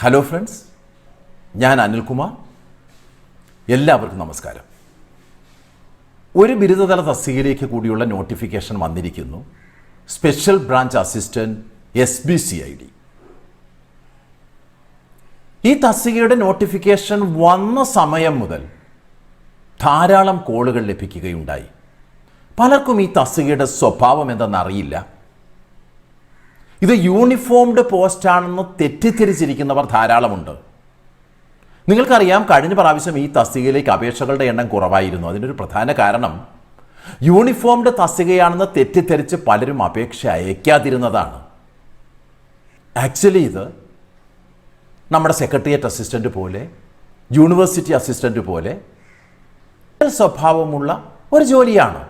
Hello friends ഞാൻ അനിൽകുമാർ എല്ലാവർക്കും നമസ്കാരം. ഒരു ബിരുദതല തസ്തികയിലേക്ക് കൂടിയുള്ള നോട്ടിഫിക്കേഷൻ വന്നിരിക്കുന്നു. Special branch assistant S B C I D ഈ തസ്തികയുടെ നോട്ടിഫിക്കേഷൻ വന്ന സമയം മുതൽ ധാരാളം കോളുകൾ ലഭിക്കുകയുണ്ടായി. പലർക്കും ഈ തസ്തികയുടെ സ്വഭാവം എന്തെന്നറിയില്ല ഇത് യൂണിഫോംഡ് പോസ്റ്റാണെന്ന് തെറ്റിദ്ധരിച്ചിരിക്കുന്നവർ ധാരാളമുണ്ട്. നിങ്ങൾക്കറിയാം കഴിഞ്ഞ പ്രാവശ്യം ഈ തസ്തികയിലേക്ക് അപേക്ഷകളുടെ എണ്ണം കുറവായിരുന്നു. അതിനൊരു പ്രധാന കാരണം യൂണിഫോംഡ് തസ്തികയാണെന്ന് തെറ്റിദ്ധരിച്ച് പലരും അപേക്ഷ അയക്കാതിരുന്നതാണ്. ആക്ച്വലി ഇത് നമ്മുടെ സെക്രട്ടേറിയറ്റ് അസിസ്റ്റന്റ് പോലെ യൂണിവേഴ്സിറ്റി അസിസ്റ്റന്റ് പോലെ സ്വഭാവമുള്ള ഒരു ജോലിയാണ്.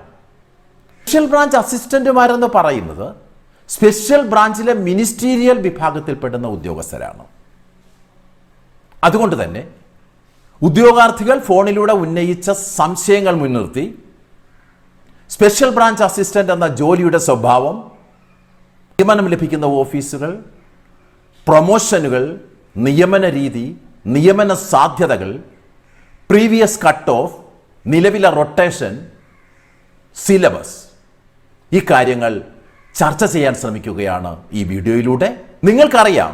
സ്പെഷ്യൽ ബ്രാഞ്ച് അസിസ്റ്റന്റുമാരെന്ന് പറയുന്നത് സ്പെഷ്യൽ ബ്രാഞ്ചിലെ മിനിസ്റ്റീരിയൽ വിഭാഗത്തിൽപ്പെടുന്ന ഉദ്യോഗസ്ഥരാണ്. അതുകൊണ്ട് തന്നെ ഉദ്യോഗാർത്ഥികൾ ഫോണിലൂടെ ഉന്നയിച്ച സംശയങ്ങൾ മുൻനിർത്തി സ്പെഷ്യൽ ബ്രാഞ്ച് അസിസ്റ്റന്റ് എന്ന ജോലിയുടെ സ്വഭാവം നിയമനം ലഭിക്കുന്ന ഓഫീസുകൾ പ്രൊമോഷനുകൾ നിയമന രീതി നിയമന സാധ്യതകൾ പ്രീവിയസ് കട്ട് ഓഫ് നിലവിലെ റൊട്ടേഷൻ സിലബസ്. ഈ കാര്യങ്ങൾ ചർച്ച ചെയ്യാൻ ശ്രമിക്കുകയാണ് ഈ വീഡിയോയിലൂടെ. നിങ്ങൾക്കറിയാം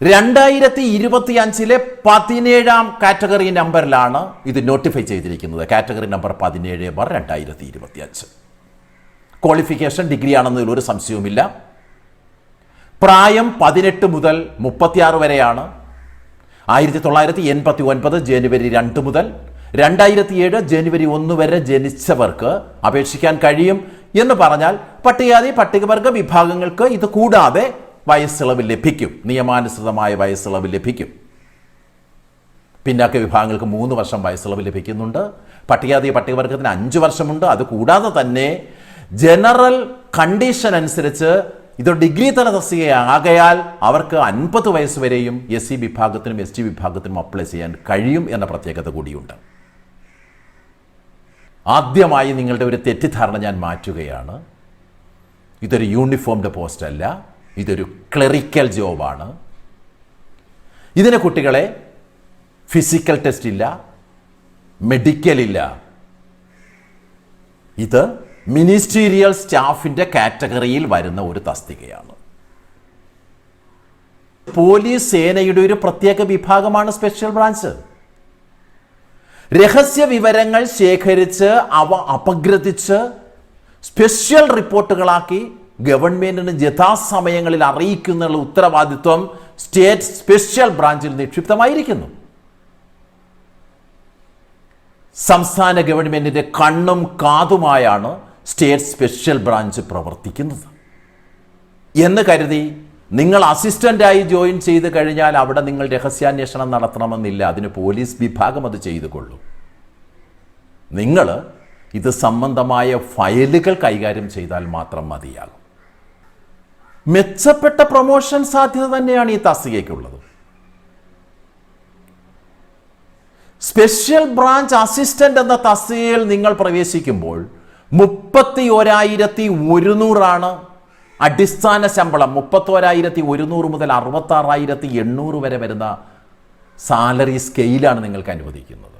രണ്ടായിരത്തി ഇരുപത്തി അഞ്ചിലെ പതിനേഴാം കാറ്റഗറി നമ്പറിലാണ് ഇത് നോട്ടിഫൈ ചെയ്തിരിക്കുന്നത്. കാറ്റഗറി നമ്പർ പതിനേഴ് ബാർ രണ്ടായിരത്തി ഇരുപത്തി അഞ്ച് ക്വാളിഫിക്കേഷൻ ഡിഗ്രി ആണെന്നതിൽ ഒരു സംശയവുമില്ല. പ്രായം പതിനെട്ട് മുതൽ മുപ്പത്തിയാറ് വരെയാണ്. ആയിരത്തി തൊള്ളായിരത്തി എൺപത്തി ഒൻപത് ജനുവരി രണ്ട് മുതൽ രണ്ടായിരത്തി ഏഴ് ജനുവരി ഒന്ന് വരെ ജനിച്ചവർക്ക് അപേക്ഷിക്കാൻ കഴിയും. എന്ന് പറഞ്ഞാൽ പട്ടികജാതി പട്ടികവർഗ വിഭാഗങ്ങൾക്ക് ഇത് കൂടാതെ വയസ്സിളവ് ലഭിക്കും. നിയമാനുസൃതമായ വയസ്സിളവ് ലഭിക്കും. പിന്നാക്ക വിഭാഗങ്ങൾക്ക് മൂന്ന് വർഷം വയസ്സിളവ് ലഭിക്കുന്നുണ്ട്. പട്ടികജാതി പട്ടികവർഗത്തിന് അഞ്ച് വർഷമുണ്ട്. അത് കൂടാതെ തന്നെ ജനറൽ കണ്ടീഷൻ അനുസരിച്ച് ഇത് ഡിഗ്രി തല തസ്തികയാകയാൽ അവർക്ക് അൻപത് വയസ്സ് വരെയും എസ് സി വിഭാഗത്തിനും എസ് ടി വിഭാഗത്തിനും അപ്ലൈ ചെയ്യാൻ കഴിയും എന്ന പ്രത്യേകത കൂടിയുണ്ട്. ആദ്യമായി നിങ്ങളുടെ ഒരു തെറ്റിദ്ധാരണ ഞാൻ മാറ്റുകയാണ്. ഇതൊരു യൂണിഫോംഡ് പോസ്റ്റ് അല്ല. ഇതൊരു ക്ലറിക്കൽ ജോബാണ് ഇതിന് കുട്ടികളെ ഫിസിക്കൽ ടെസ്റ്റ് ഇല്ല. മെഡിക്കൽ ഇല്ല. ഇത് മിനിസ്റ്റീരിയൽ സ്റ്റാഫിന്റെ കാറ്റഗറിയിൽ വരുന്ന ഒരു തസ്തികയാണ്. പോലീസ് സേനയുടെ ഒരു പ്രത്യേക വിഭാഗമാണ് സ്പെഷ്യൽ ബ്രാഞ്ച് രഹസ്യ വിവരങ്ങൾ ശേഖരിച്ച് അവ അപഗ്രഥിച്ച് സ്പെഷ്യൽ റിപ്പോർട്ടുകളാക്കി ഗവൺമെന്റിന് യഥാസമയങ്ങളിൽ അറിയിക്കുന്നുള്ള ഉത്തരവാദിത്വം സ്റ്റേറ്റ് സ്പെഷ്യൽ ബ്രാഞ്ചിൽ നിക്ഷിപ്തമായിരിക്കുന്നു. സംസ്ഥാന ഗവൺമെന്റിന്റെ കണ്ണും കാതുമായാണ് സ്റ്റേറ്റ് സ്പെഷ്യൽ ബ്രാഞ്ച് പ്രവർത്തിക്കുന്നത്. എന്ന് കരുതി നിങ്ങൾ അസിസ്റ്റന്റായി ജോയിൻ ചെയ്ത് കഴിഞ്ഞാൽ അവിടെ നിങ്ങൾ രഹസ്യാന്വേഷണം നടത്തണമെന്നില്ല. അതിന് പോലീസ് വിഭാഗം അത് ചെയ്തു കൊള്ളും നിങ്ങൾ ഇത് സംബന്ധമായ ഫയലുകൾ കൈകാര്യം ചെയ്താൽ മാത്രം മതിയാകും. മെച്ചപ്പെട്ട പ്രൊമോഷൻ സാധ്യത തന്നെയാണ് ഈ തസ്തികയ്ക്കുള്ളത്. സ്പെഷ്യൽ ബ്രാഞ്ച് അസിസ്റ്റന്റ് എന്ന തസ്തികയിൽ നിങ്ങൾ പ്രവേശിക്കുമ്പോൾ മുപ്പത്തി ഒരായിരത്തി ഒരുന്നൂറാണ് അടിസ്ഥാന ശമ്പളം മുപ്പത്തോരായിരത്തി ഒരുന്നൂറ് മുതൽ അറുപത്താറായിരത്തി എണ്ണൂറ് വരെ വരുന്ന സാലറി സ്കെയിലാണ് നിങ്ങൾക്ക് അനുവദിക്കുന്നത്.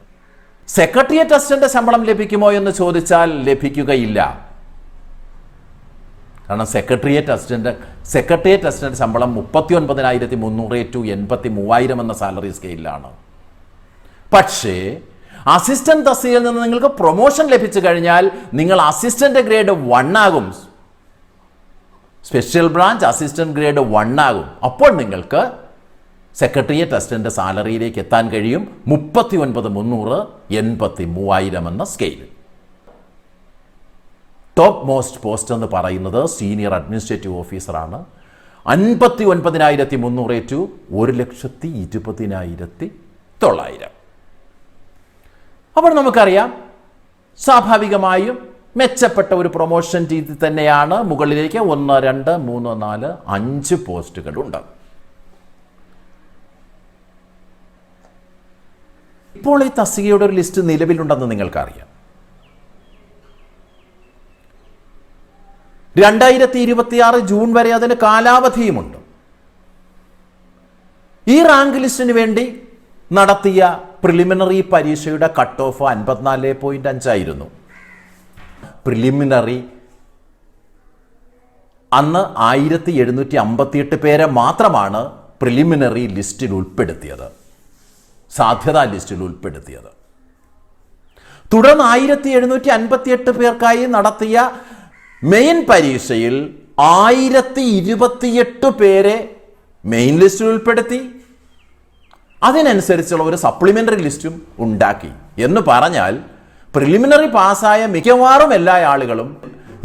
സെക്രട്ടേറിയറ്റ് അസിസ്റ്റന്റ് ശമ്പളം ലഭിക്കുമോ എന്ന് ചോദിച്ചാൽ ലഭിക്കുകയില്ല. കാരണം സെക്രട്ടേറിയറ്റ് അസിസ്റ്റന്റ് സെക്രട്ടേറിയറ്റ് അസിസ്റ്റന്റ് ശമ്പളം മുപ്പത്തി ഒൻപതിനായിരത്തി മുന്നൂറ് ടു എൺപത്തി മൂവായിരം എന്ന സാലറി സ്കെയിലാണ്. പക്ഷേ അസിസ്റ്റന്റ് തസ്തികയിൽ നിന്ന് നിങ്ങൾക്ക് പ്രൊമോഷൻ ലഭിച്ചു കഴിഞ്ഞാൽ നിങ്ങൾ അസിസ്റ്റന്റ് ഗ്രേഡ് വൺ ആകും. Special branch assistant grade one ആകും. അപ്പോൾ നിങ്ങൾക്ക് സെക്രട്ടേറിയറ്റ് അസിസ്റ്റന്റ് സാലറിയിലേക്ക് എത്താൻ കഴിയും മുപ്പത്തി ഒൻപത് മുന്നൂറ് എൺപത്തി മൂവായിരം എന്ന സ്കെയിൽ ടോപ്പ് മോസ്റ്റ് പോസ്റ്റ് എന്ന് പറയുന്നത് സീനിയർ അഡ്മിനിസ്ട്രേറ്റീവ് ഓഫീസറാണ് അൻപത്തി ഒൻപതിനായിരത്തി മുന്നൂറ് ടു ഒരു ലക്ഷത്തി ഇരുപതിനായിരത്തി തൊള്ളായിരം അപ്പോൾ നമുക്കറിയാം സ്വാഭാവികമായും മെച്ചപ്പെട്ട ഒരു പ്രൊമോഷൻ രീതി തന്നെയാണ്. മുകളിലേക്ക് ഒന്ന് രണ്ട് മൂന്ന് നാല് അഞ്ച് പോസ്റ്റുകളുണ്ട്. ഇപ്പോൾ ഈ തസ്തികയുടെ ഒരു ലിസ്റ്റ് നിലവിലുണ്ടെന്ന് നിങ്ങൾക്കറിയാം. രണ്ടായിരത്തി ഇരുപത്തിയാറ് ജൂൺ വരെ അതിന് കാലാവധിയുമുണ്ട്. ഈ റാങ്ക് ലിസ്റ്റിന് വേണ്ടി നടത്തിയ പ്രിലിമിനറി പരീക്ഷയുടെ കട്ട് ഓഫ് അൻപത്തിനാല് പോയിന്റ് അഞ്ചായിരുന്നു. പ്രിലിമിനറി അന്ന് ആയിരത്തി എഴുന്നൂറ്റി അമ്പത്തിയെട്ട് പേരെ മാത്രമാണ് പ്രിലിമിനറി ലിസ്റ്റിൽ ഉൾപ്പെടുത്തിയത്. സാധ്യതാ ലിസ്റ്റിൽ ഉൾപ്പെടുത്തിയത്. തുടർന്ന് ആയിരത്തി എഴുന്നൂറ്റി അൻപത്തിയെട്ട് പേർക്കായി നടത്തിയ മെയിൻ പരീക്ഷയിൽ ആയിരത്തി ഇരുപത്തിയെട്ട് പേരെ മെയിൻ ലിസ്റ്റിൽ ഉൾപ്പെടുത്തി. അതിനനുസരിച്ചുള്ള ഒരു സപ്ലിമെന്ററി ലിസ്റ്റും ഉണ്ടാക്കി. എന്ന് പറഞ്ഞാൽ പ്രിലിമിനറി പാസ്സായ മിക്കവാറും എല്ലാ ആളുകളും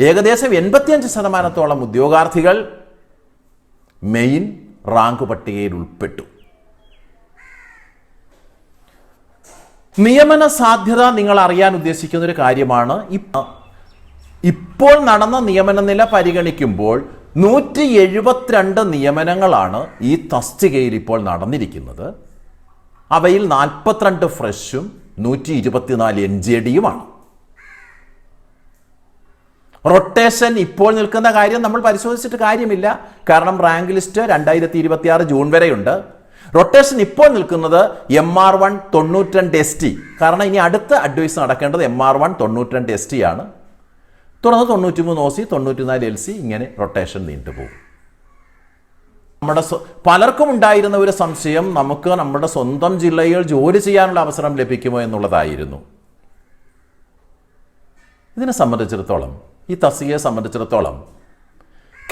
ഏകദേശം എൺപത്തിയഞ്ച് ശതമാനത്തോളം ഉദ്യോഗാർത്ഥികൾ മെയിൻ റാങ്ക് പട്ടികയിൽ ഉൾപ്പെട്ടു. നിയമന സാധ്യത നിങ്ങൾ അറിയാൻ ഉദ്ദേശിക്കുന്ന ഒരു കാര്യമാണ് ഇപ്പോൾ നടന്ന നിയമന നില പരിഗണിക്കുമ്പോൾ നൂറ്റി എഴുപത്തിരണ്ട് നിയമനങ്ങളാണ് ഈ തസ്തികയിൽ ഇപ്പോൾ നടന്നിരിക്കുന്നത്. അവയിൽ നാൽപ്പത്തിരണ്ട് ഫ്രഷും നൂറ്റി ഇരുപത്തിനാല് എൻ ജെ ഡിയുമാണ്. റൊട്ടേഷൻ ഇപ്പോൾ നിൽക്കുന്ന കാര്യം നമ്മൾ പരിശോധിച്ചിട്ട് കാര്യമില്ല. കാരണം റാങ്ക് ലിസ്റ്റ് രണ്ടായിരത്തി ഇരുപത്തി ആറ് ജൂൺ വരെയുണ്ട്. റൊട്ടേഷൻ ഇപ്പോൾ നിൽക്കുന്നത് എം ആർ വൺ തൊണ്ണൂറ്റി രണ്ട് എസ് ടി. കാരണം ഇനി അടുത്ത അഡ്വൈസ് നടക്കേണ്ടത് എം ആർ വൺ തൊണ്ണൂറ്റി രണ്ട് എസ് ടി ആണ്. തുടർന്ന് തൊണ്ണൂറ്റി മൂന്ന് ഒ സി തൊണ്ണൂറ്റി നാല് എൽ സി ഇങ്ങനെ റൊട്ടേഷൻ നീണ്ടുപോകും. നമ്മുടെ പലർക്കും ഉണ്ടായിരുന്ന ഒരു സംശയം നമുക്ക് നമ്മുടെ സ്വന്തം ജില്ലയിൽ ജോലി ചെയ്യാനുള്ള അവസരം ലഭിക്കുമോ എന്നുള്ളതായിരുന്നു. ഇതിനെ സംബന്ധിച്ചിടത്തോളം ഈ തസ്തികയെ സംബന്ധിച്ചിടത്തോളം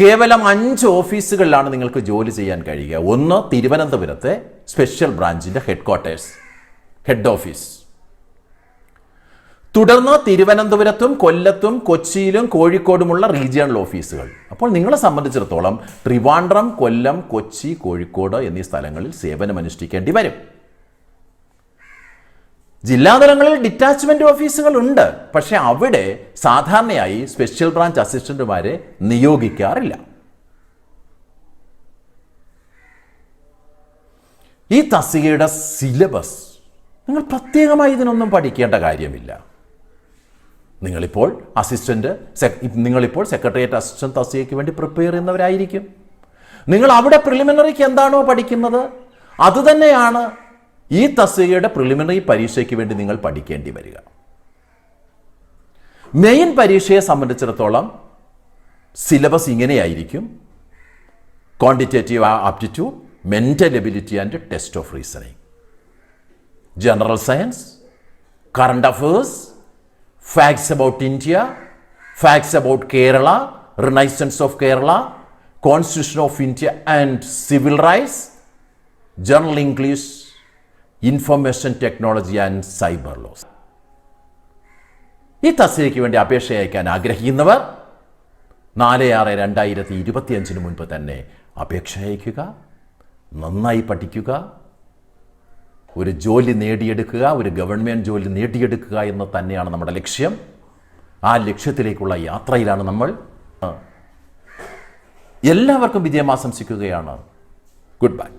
കേവലം അഞ്ച് ഓഫീസുകളിലാണ് നിങ്ങൾക്ക് ജോലി ചെയ്യാൻ കഴിയുക. ഒന്ന് തിരുവനന്തപുരത്തെ സ്പെഷ്യൽ ബ്രാഞ്ചിന്റെ ഹെഡ് ക്വാർട്ടേഴ്സ് ഹെഡ് ഓഫീസ്. തുടർന്ന് തിരുവനന്തപുരത്തും കൊല്ലത്തും കൊച്ചിയിലും കോഴിക്കോടുമുള്ള റീജിയണൽ ഓഫീസുകൾ. അപ്പോൾ നിങ്ങളെ സംബന്ധിച്ചിടത്തോളം ട്രിവാൻഡ്രം കൊല്ലം കൊച്ചി കോഴിക്കോട് എന്നീ സ്ഥലങ്ങളിൽ സേവനമനുഷ്ഠിക്കേണ്ടി വരും. ജില്ലാതലങ്ങളിൽ ഡിറ്റാച്ച്മെന്റ് ഓഫീസുകൾ ഉണ്ട്. പക്ഷെ അവിടെ സാധാരണയായി സ്പെഷ്യൽ ബ്രാഞ്ച് അസിസ്റ്റന്റുമാരെ നിയോഗിക്കാറില്ല. ഈ തസ്തികയുടെ സിലബസ് നിങ്ങൾ പ്രത്യേകമായി ഇതിനൊന്നും പഠിക്കേണ്ട കാര്യമില്ല. നിങ്ങളിപ്പോൾ അസിസ്റ്റന്റ് നിങ്ങളിപ്പോൾ സെക്രട്ടേറിയറ്റ് അസിസ്റ്റന്റ് തസ്തികയ്ക്ക് വേണ്ടി പ്രിപ്പയർ ചെയ്യുന്നവരായിരിക്കും. നിങ്ങൾ അവിടെ പ്രിലിമിനറിക്ക് എന്താണോ പഠിക്കുന്നത്? അതുതന്നെയാണ് ഈ തസ്തികയുടെ പ്രിലിമിനറി പരീക്ഷയ്ക്ക് വേണ്ടി നിങ്ങൾ പഠിക്കേണ്ടി വരിക. മെയിൻ പരീക്ഷയെ സംബന്ധിച്ചിടത്തോളം സിലബസ് ഇങ്ങനെയായിരിക്കും. Quantitative aptitude mental ability and test of reasoning general science current affairs facts about India, facts about Kerala, Renaissance of Kerala, Constitution of India and Civil Rights, General English, Information Technology and Cyber Laws. ഈ തസ്തികയ്ക്ക് വേണ്ടി അപേക്ഷ അയക്കാൻ ആഗ്രഹിക്കുന്നവർ നാല് ആറ് രണ്ടായിരത്തി ഇരുപത്തിയഞ്ചിന് മുൻപ് തന്നെ അപേക്ഷ അയക്കുക നന്നായി പഠിക്കുക ഒരു ജോലി നേടിയെടുക്കുക ഒരു ഗവൺമെന്റ് ജോലി നേടിയെടുക്കുക എന്ന് തന്നെയാണ് നമ്മുടെ ലക്ഷ്യം. ആ ലക്ഷ്യത്തിലേക്കുള്ള യാത്രയിലാണ് നമ്മൾ. എല്ലാവർക്കും വിജയം ആശംസിക്കുകയാണ്. Good bye